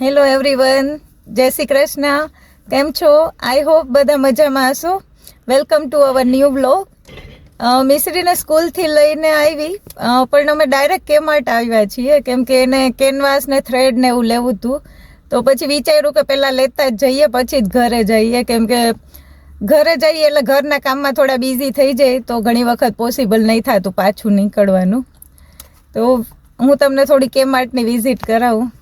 Hello everyone જય શ્રી કૃષ્ણ કેમ છો આઈ હોપ બધા મજામાં હશો. Welcome to our new blog મિશ્રીને સ્કૂલથી લઈને આવી પણ અમે ડાયરેક્ટ કેમાર્ટ આવ્યા છીએ, કેમ કે એને કેનવાસ ને થ્રેડ ને એવું લેવું હતું. તો પછી વિચાર્યું કે પહેલાં લેતા જ જઈએ, પછી જ ઘરે જઈએ, કેમ કે ઘરે જઈએ એટલે ઘરના કામમાં થોડા બિઝી થઈ જાય, તો ઘણી વખત પોસિબલ નહીં થતું પાછું નીકળવાનું. તો હું તમને થોડી કેમાર્ટની વિઝિટ કરાવું.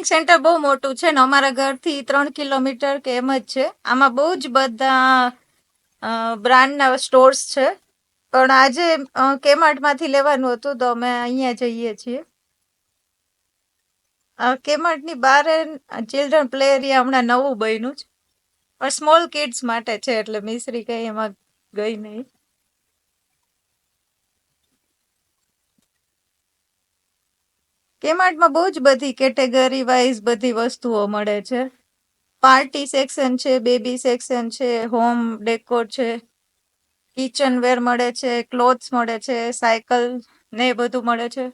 શોપિંગ સેન્ટર બહુ મોટું છે ને અમારા ઘરથી ત્રણ કિલોમીટર કે એમ જ છે. આમાં બહુ જ બધા બ્રાન્ડના સ્ટોર્સ છે. પણ આજે કેમાર્ટમાંથી લેવાનું હતું તો અમે અહીંયા જઈએ છીએ. કેમાર્ટની બહાર ચિલ્ડ્રન પ્લે એરિયા હમણાં નવું બન્યું છે પણ સ્મોલ કિડ્સ માટે છે એટલે મિશ્રી કંઈ એમાં ગઈ નહીં. કેમાર્ટમાં બહુ જ બધી કેટેગરી વાઇઝ બધી વસ્તુઓ મળે છે. પાર્ટી સેક્શન છે બેબી સેક્શન છે હોમ ડેકોર છે કિચન વેર મળે છે ક્લોથ્સ મળે છે સાયકલ ને એ બધું મળે છે.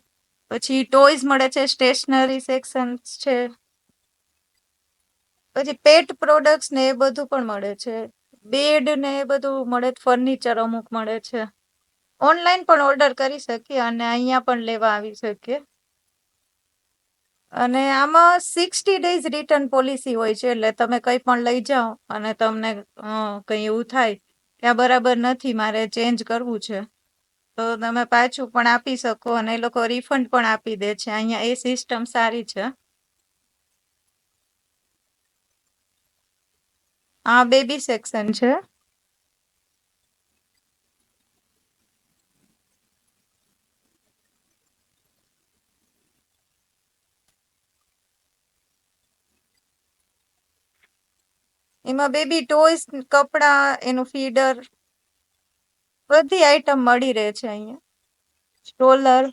પછી ટોયઝ મળે છે સ્ટેશનરી સેક્શન છે. પછી પેટ પ્રોડક્ટ્સ ને એ બધું પણ મળે છે. બેડ ને એ બધું મળે ફર્નિચર અમુક મળે છે. ઓનલાઈન પણ ઓર્ડર કરી શકીએ અને અહીંયા પણ લેવા આવી શકીએ. અને આમાં સિક્સટી ડેઝ રિટર્ન પોલિસી હોય છે, એટલે તમે કંઈ પણ લઈ જાઓ અને તમને કંઈ એવું થાય કે આ બરાબર નથી, મારે ચેન્જ કરવું છે. તો તમે પાછું પણ આપી શકો અને એ લોકો રિફંડ પણ આપી દે છે. અહીંયા એ સિસ્ટમ સારી છે. આ બેબી સેક્શન છે. એમાં બેબી ટોયસ કપડા, એનું ફીડર બધી આઈટમ મળી રહે છે અહીંયા. સ્ટ્રોલર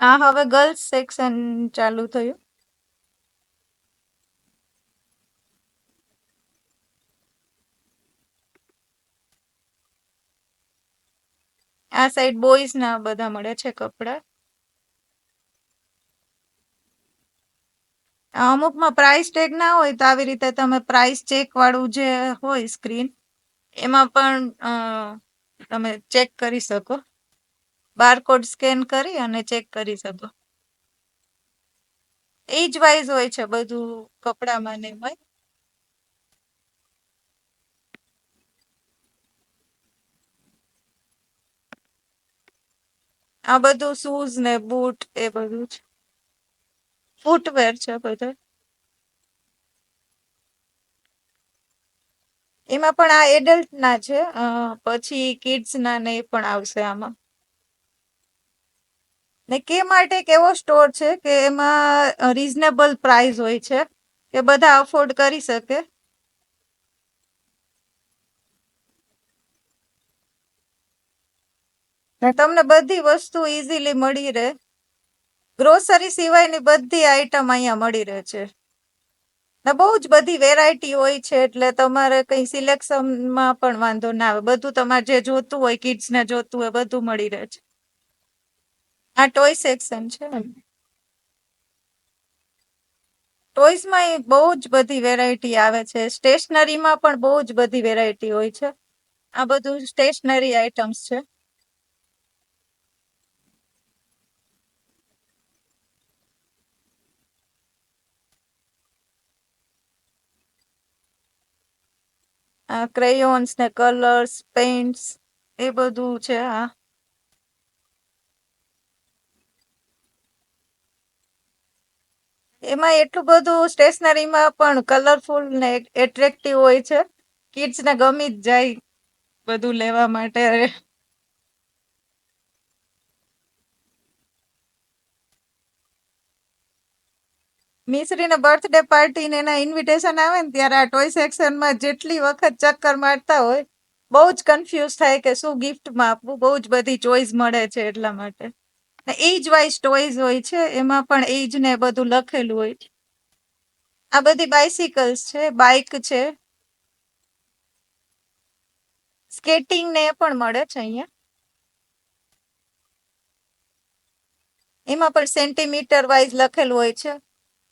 આ હવે ગર્લ્સ સેક્શન ચાલુ થયું. આ સાઈડ બોયઝ ના બધા મળે છે કપડા. અમુકમાં પ્રાઇસ ટેગ ના હોય તો આવી રીતે તમે પ્રાઇસ ચેક વાળું જે હોય સ્ક્રીન એમાં પણ તમે ચેક કરી શકો. બારકોડ સ્કેન કરી અને ચેક કરી શકો. એજ વાઇઝ હોય છે બધું કપડામાં ને એમાં આ બધું શૂઝ ને બૂટ એ બધું છે ફૂટવેર છે બધા. એમાં પણ આ એડલ્ટ ના છે પછી કિડ્સ ના ને પણ આવશે આમાં. ને કે માટે એક એવો સ્ટોર છે કે એમાં રીઝનેબલ પ્રાઇસ હોય છે, કે બધા અફોર્ડ કરી શકે. તમને બધી વસ્તુ ઇઝીલી મળી રહે. ગ્રોસરી સિવાયની બધી આઈટમ અહીંયા મળી રહે છે. ને બહુ જ બધી વેરાયટી હોય છે, એટલે તમારે કઈ સિલેક્શનમાં પણ વાંધો ના આવે. બધું તમારે જે જોતું હોય કિડ્સ ને જોતું હોય, બધું મળી રહે છે. આ ટોય સેક્શન છે ટોયઝમાં બહુ જ બધી વેરાયટી આવે છે. સ્ટેશનરીમાં પણ બહુ જ બધી વેરાયટી હોય છે. આ બધું સ્ટેશનરી આઇટમ્સ છે. ક્રેયોન્સ ને કલર્સ પેઇન્ટ્સ એ બધું છે આ એમાં એટલું બધું સ્ટેશનરીમાં પણ કલરફુલ ને એટ્રેક્ટિવ હોય છે. કિડ્સ ને ગમી જ જાય બધું લેવા માટે. મિશ્રીને બર્થડે પાર્ટી ને એના ઇન્વિટેશન આવે ને ત્યારે આ ટોય સેક્શનમાં જેટલી વખત ચક્કર મારતા હોય, બહુ જ કન્ફ્યુઝ થાય કે શું ગિફ્ટમાં આપવું, બહુ જ બધી ચોઈસ મળે છે એટલા માટે. એજ વાઇઝ ટોયઝ હોય છે, એમાં પણ એજ ને બધું લખેલું હોય છે. આ બધી બાઇસિકલ્સ છે બાઇક છે. સ્કેટિંગ ને એ પણ મળે છે અહીંયા. એમાં પણ સેન્ટીમીટર વાઇઝ લખેલું હોય છે.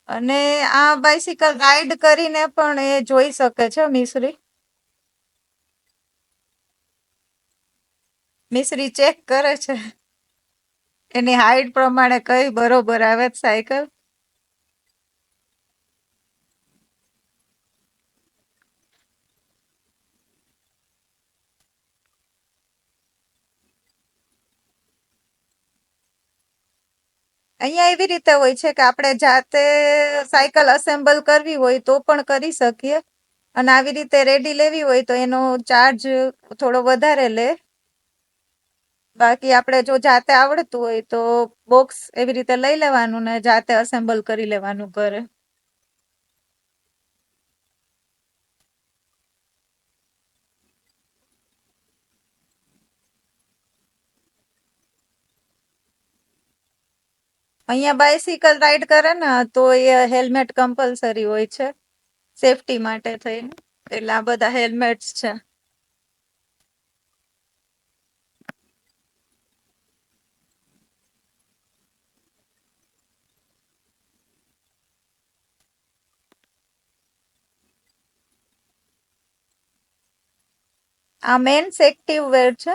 અને આ બાઇસિકલ રાઈડ કરીને પણ એ જોઈ શકે છે, મિશ્રી. મિશ્રી ચેક કરે છે. એની હાઈટ પ્રમાણે કઈ બરોબર આવે સાયકલ? અહીંયા એવી રીતે હોય છે કે આપણે જાતે સાયકલ અસેમ્બલ કરવી હોય તો પણ કરી શકીએ. અને આવી રીતે રેડી લેવી હોય તો એનો ચાર્જ થોડો વધારે લે. બાકી આપણે જો જાતે આવડતું હોય તો બોક્સ એવી રીતે લઈ લેવાનું ને જાતે અસેમ્બલ કરી લેવાનું ઘરે. અહીંયા બાયસિકલ રાઈડ કરે ને, તો એ હેલ્મેટ કમ્પલસરી હોય છે સેફટી માટે થઈને. એટલે આ બધા હેલ્મેટ્સ છે. આ મેન્સ એક્ટિવ વેર છે.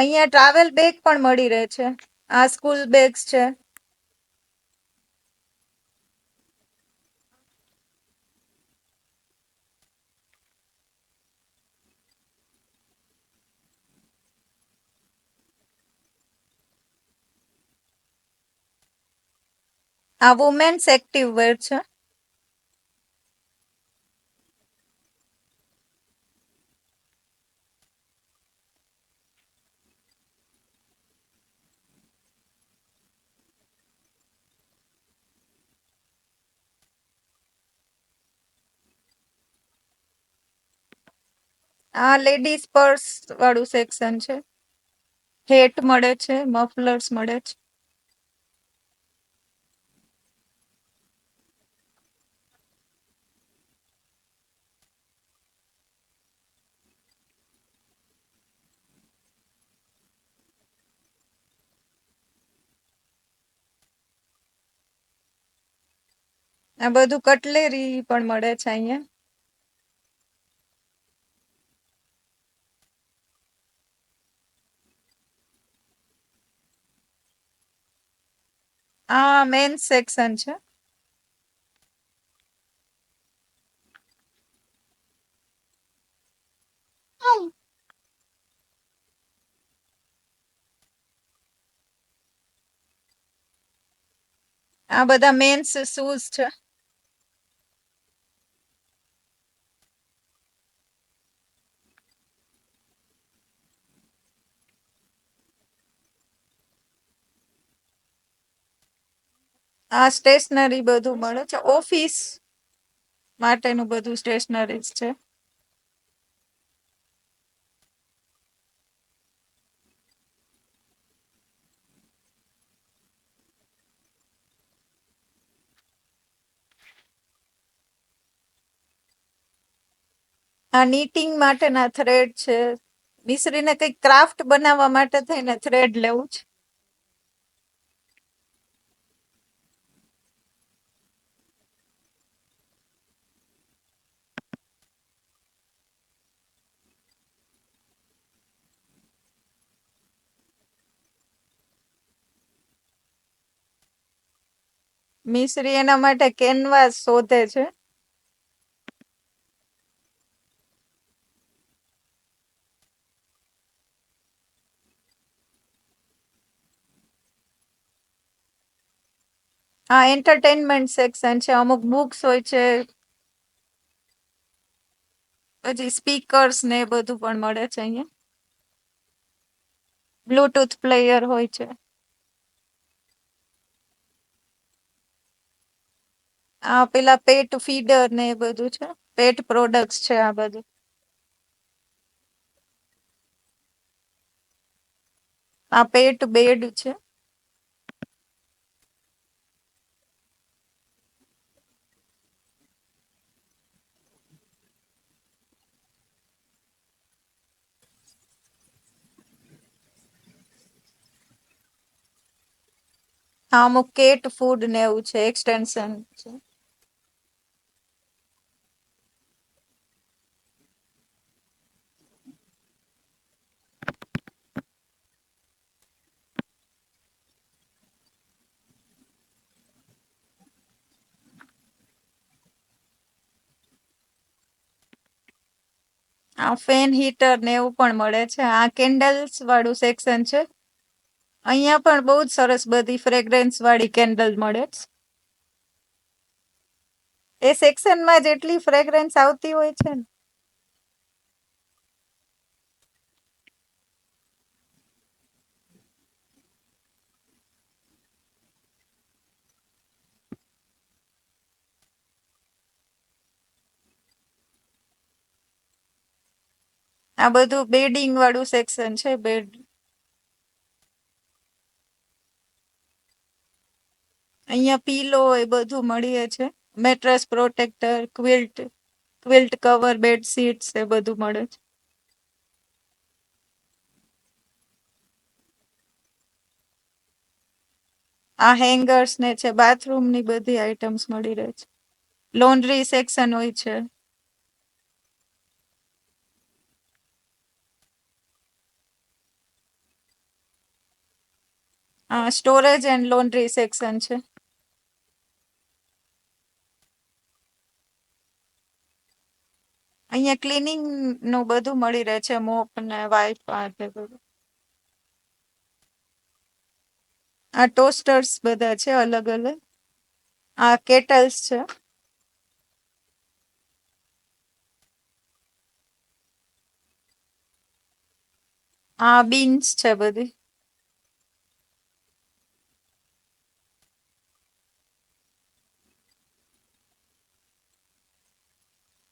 અહીંયા ટ્રાવેલ બેગ પણ મળી રહે છે. આ સ્કૂલ બેગ્સ છે. આ વુમેન્સ એક્ટિવ વેર છે. આ લેડીઝ પર્સ વાળું સેક્શન છે. હેટ મળે છે મફલર્સ મળે છે. આ બધું કટલેરી પણ મળે છે અહીંયા. આ મેન સેક્શન છે આ બધા મેન્સ શૂઝ છે. આ સ્ટેશનરી બધું મળે છે. ઓફિસ માટેનું બધું સ્ટેશનરીઝ છે. આ નીટિંગ માટેના થ્રેડ છે. મિશ્રીને કઈ ક્રાફ્ટ બનાવવા માટે થઈને થ્રેડ લેવું છે. મિશ્રી એના માટે કેનવાસ શોધે છે. હા એન્ટરટેનમેન્ટ સેક્શન છે. અમુક બુક્સ હોય છે. પછી સ્પીકર્સ ને એ બધું પણ મળે છે અહીંયા. બ્લુટૂથ પ્લેયર હોય છે. આ પેલા પેટ ફીડર ને એ બધું છે. પેટ પ્રોડક્ટ્સ છે આ બધું. આ પેટ બેડ છે. હા અમુક કેટ ફૂડ ને એવું છે એક્સટેન્શન છે. આ ફેન હીટર ને એવું પણ મળે છે. આ કેન્ડલ્સ વાળું સેક્શન છે. અહીંયા પણ બહુ જ સરસ બધી ફ્રેગ્રન્સ વાળી કેન્ડલ મળે છે. એ સેક્શનમાં જેટલી ફ્રેગ્રન્સ આવતી હોય છે ને આ બધું બેડિંગ વાળું સેક્શન છે બેડ અહીંયા પીલો એ બધું મળીએ છે. Mattress protector quilt quilt cover bedsheets એ બધું મળે છે. આ હેંગર્સ ને છે બાથરૂમની બધી આઇટમ્સ મળી રહે છે. લોન્ડ્રી સેક્શન હોય છે. સ્ટોરેજ એન્ડ લોન્ડ્રી સેક્શન છે. અહીંયા ક્લિનિંગનું બધું મળી રહે છે મોપ ને વાઇફ આ આ ટોસ્ટર્સ બધા છે, અલગ અલગ. આ કેટલ્સ છે. આ બીન્સ છે બધી.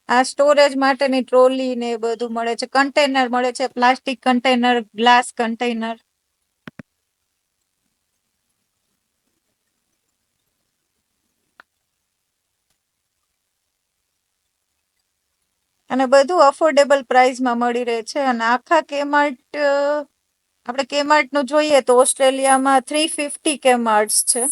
આ સ્ટોરેજ માટેની ટ્રોલી ને એ બધું મળે છે. કન્ટેનર મળે છે. પ્લાસ્ટિક કન્ટેનર ગ્લાસ કન્ટેનર અને બધું અફોર્ડેબલ પ્રાઇસમાં મળી રહે છે. અને આખા કેમાર્ટ આપણે કેમાર્ટનું જોઈએ તો ઓસ્ટ્રેલિયામાં થ્રી ફિફ્ટી કેમાર્ટ્સ છે.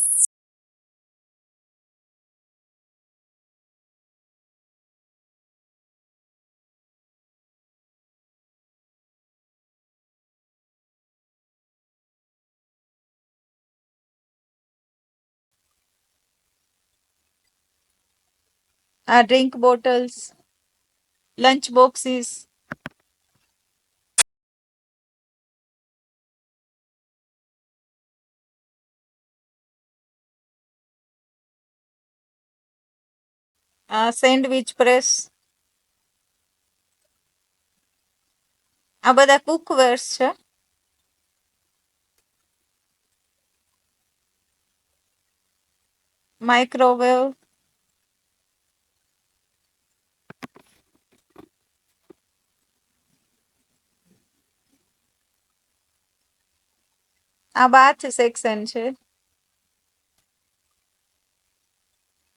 આ ડ્રિંક બોટલ્સ લંચ બોક્સીસ આ સેન્ડવિચ પ્રેસ આ બધા કુકવેર્સ છે. માઇક્રોવેવ આ બાથ સેક્શન છે.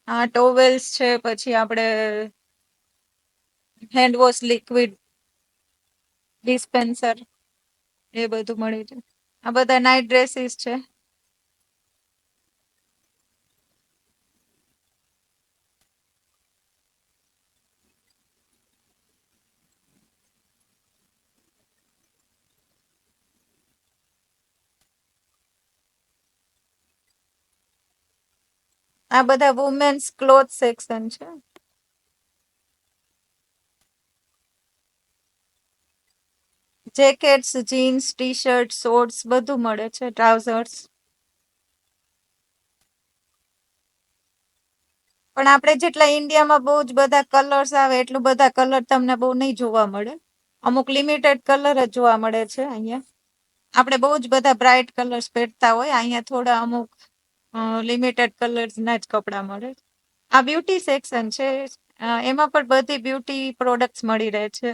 આ ટોવેલ્સ છે, પછી આપણે હેન્ડ વોશ લિક્વિડ ડિસ્પેન્સર એ બધું મળી છે. આ બધા નાઇટ ડ્રેસીસ છે. આ બધા વુમેન્સ ક્લોથ સેક્શન છે. Jackets jeans T shirt shorts બધું મળે છે ટ્રાઉઝર્સ પણ આપણે જેટલા ઇન્ડિયામાં બહુ જ બધા કલર્સ આવે, એટલું બધા કલર તમને બહુ નહીં જોવા મળે. અમુક લિમિટેડ કલર જ જોવા મળે છે અહીંયા. આપણે બહુ જ બધા બ્રાઇટ કલર્સ પહેરતા હોય, અહીંયા થોડા અમુક લિમિટેડ કલર્સ ના જ કપડાં મળે. આ બ્યુટી સેક્શન છે. એમાં પણ બધી બ્યુટી પ્રોડક્ટ્સ મળી રહે છે.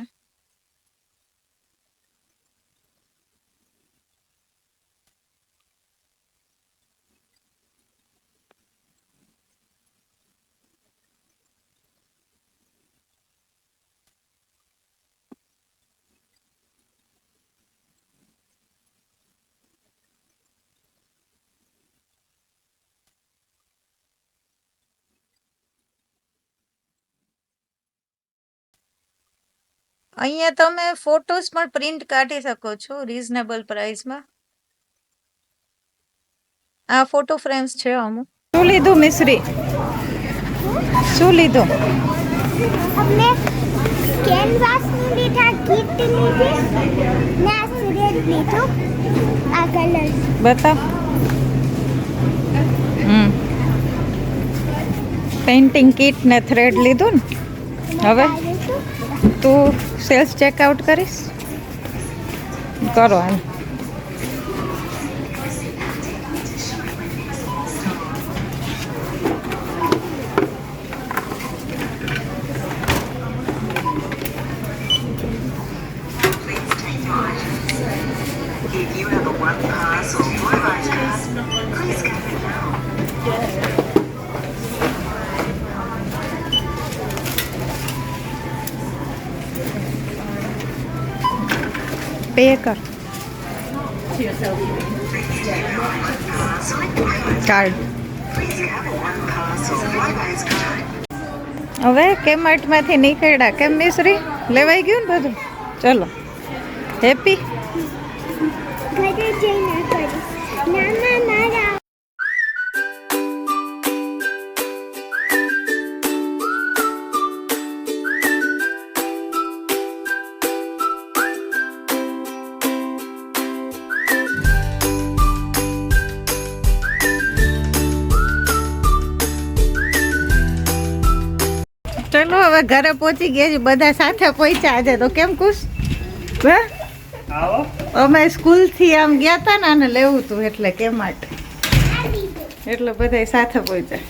અહીંયા તમે ફોટોસ પણ પ્રિન્ટ કાઢી શકો છો રીઝનેબલ પ્રાઇસમાં આ ફોટો ફ્રેમ્સ છે અમુક શું લીધું મિશ્રી શું લીધું हमने कैनवास में લીધા કીટ લીધી ને આ સિરિયલ લીધું આ કલર બતાવ હમ પેઇન્ટિંગ કીટ ને થ્રેડ લીધું ને હવે તું સેલ્સ ચેકઆઉટ કરીશ? કરો એમ. પે કર કાર્ડ. હવે કેમાર્ટમાંથી નીકળ્યા. કેમ મિશ્રી? લેવાઈ ગયું ને બધું? ચલો. હેપી ચલો હવે ઘરે પહોંચી ગયા છે બધા સાથે પહોંચ્યા આજે તો કેમ ખુશ? હે? અમે સ્કૂલથી આમ ગયા હતા ને આને લેવું હતું એટલે કે માટે? એટલે બધા સાથે પહોંચ્યા.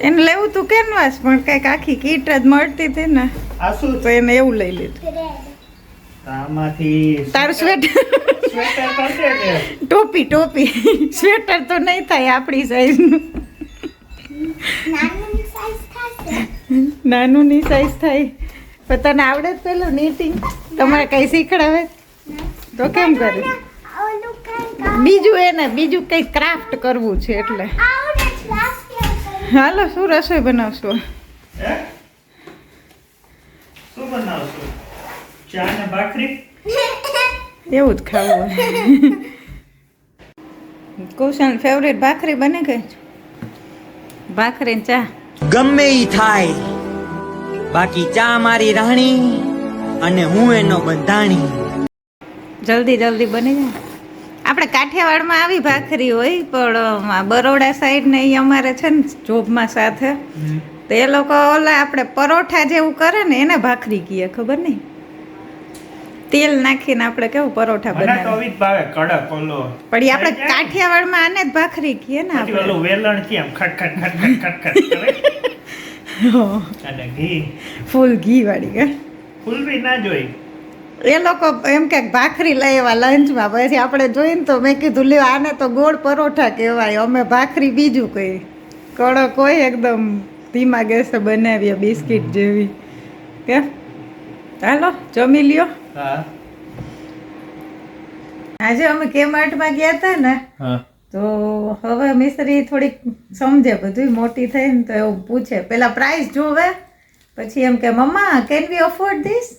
એને લેવું હતું કેનવાસ? પણ કંઈક આખી કીટ જ મળતી હતી ને શું તો એને એવું લઈ લીધું. આમાંથી તારું સ્વેટર ટોપી ટોપી. સ્વેટર તો નહીં થાય આપણી સાઈઝનું નાનું સાઈઝ નાનું ની સાઈઝ થાય. પણ તને આવડે જ પેલું નીટિંગ તમારે કઈ શીખડાવે? તો કેમ કર્યું બીજું એને બીજું કઈ ક્રાફ્ટ કરવું છે એટલે. આવડે ક્લાસ કેવું હાલો શું રસોઈ બનાવશો? શું બનાવશું? ચા ને ભાખરી? એવું જ ખાવું કુશન ફેવરેટ ભાખરી બને કે? ભાખરી ચા. ગમે ઈ થાય. બાકી ચા મારી રાણી અને હું એનો બંધાણી. જલ્દી જલ્દી બની જાય. આપણે કાઠિયાવાડમાં આવી ભાખરી હોય પણ બરોડા સાઈડ ને એ અમારે છે ને જોબમાં સાથે. તો એ લોકો ઓલા આપણે પરોઠા જેવું કરે ને એને ભાખરી કીએ ખબર નહીં? તેલ નાખીને આપણે કેવું પરોઠા બનાવીએ? તો જ ભાવે કડક ઓલો. પણ એ આપણે? કાઠિયાવાડમાં આને જ ભાખરી કહીએ ને આપણે. ઓલું વેલણથી આમ ખટ ખટ ખટ ખટ ખટ કરે અને ઘી. ફૂલ ઘી વાળી કે ફૂલવી ના જોઈ. એ લોકો એમ કે ભાખરી લઈ એવા લંચમાં પછી આપણે જોઈને તો મેં કીધું લ્યો આને તો ગોળ પરોઠા કહેવાય. અમે ભાખરી બીજું કઈ. કડક હોય એકદમ ધીમા ગેસે બનાવીએ બિસ્કિટ જેવી. કે હાલો જમી લ્યો. આજે અમે કેમાર્ટમાં ગયા હતા ને તો હવે મિસ્ત્રી થોડીક સમજે બધું મોટી થઈ ને તો એવું પૂછે. પેલા પ્રાઇસ જોવે પછી એમ કે mamma can we afford this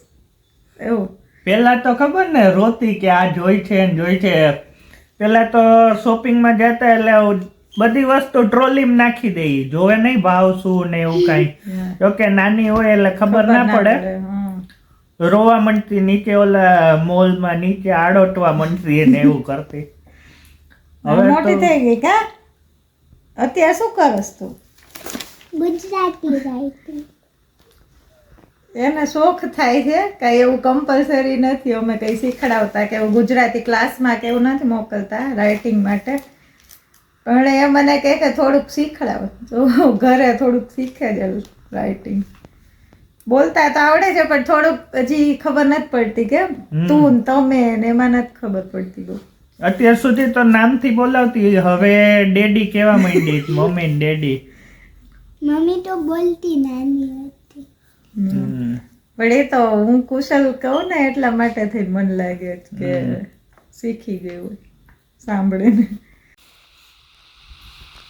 એવું. પેલા તો ખબર ને રોતી કે આ જોઈ છે ને જોઈ છે. પેલા તો શોપિંગમાં જતા એટલે બધી વસ્તુ ટ્રોલીમાં નાખી દઈ જોવે નહીં ભાવ શું ને એવું કાંઈ. જોકે નાની હોય એટલે ખબર ના પડે. રોવા મંડતી નીચે ઓલા મોલમાં નીચે આડોટવા મંડતી ને એવું કરતી. હવે મોટી થઈ ગઈ કા? અત્યારે શું કરસ તું? ગુજરાતી રાઈટિંગ એને શોખ થાય છે કઈ એવું કમ્પલસરી નથી અમે કઈ શીખડાવતા કે એવું ગુજરાતી ક્લાસમાં કે એવું નથી મોકલતા રાઇટિંગ માટે. પણ એ મને કહે કે થોડુંક શીખડાવ. તો ઘરે થોડુંક શીખે જ રાઇટિંગ બોલતા તો આવડે છે પણ થોડુંક હજી ખબર નથી પડતી કે તું તમે ને એમાં નથી ખબર પડતી બહુ. અત્યાર સુધી તો નામથી બોલાવતી હવે ડેડી કેવા માંડી મમ્મી ને ડેડી? મમ્મી તો બોલતી નાની હતી. હમ. પણ એ તો હું કુશલ કહું ને એટલા માટે થઈ મને લાગે કે શીખી ગયું સાંભળીને.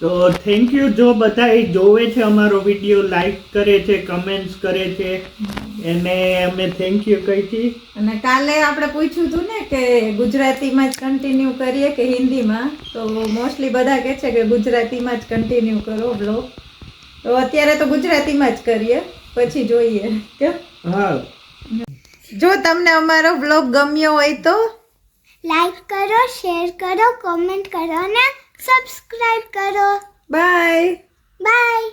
તો થેન્ક યુ જો બધા જોવે છે અમારો વીડિયો લાઈક કરે છે કમેન્ટ્સ કરે છે એને અમે થેન્ક યુ કહી હતી અને કાલે આપણે પૂછ્યું હતું ને કે ગુજરાતીમાં જ કન્ટિન્યુ કરીએ કે હિન્દીમાં? તો મોસ્ટલી બધા કહે છે કે ગુજરાતીમાં જ કન્ટિન્યુ કરો બ્લોગ તો અત્યારે તો ગુજરાતીમાં જ કરીએ પછી જોઈએ. કે? હા. જો તમને અમારો બ્લોગ ગમ્યો હોય તો? લાઈક કરો શેર કરો કોમેન્ટ કરો અને સબસ્ક્રાઇબ કરો. Bye bye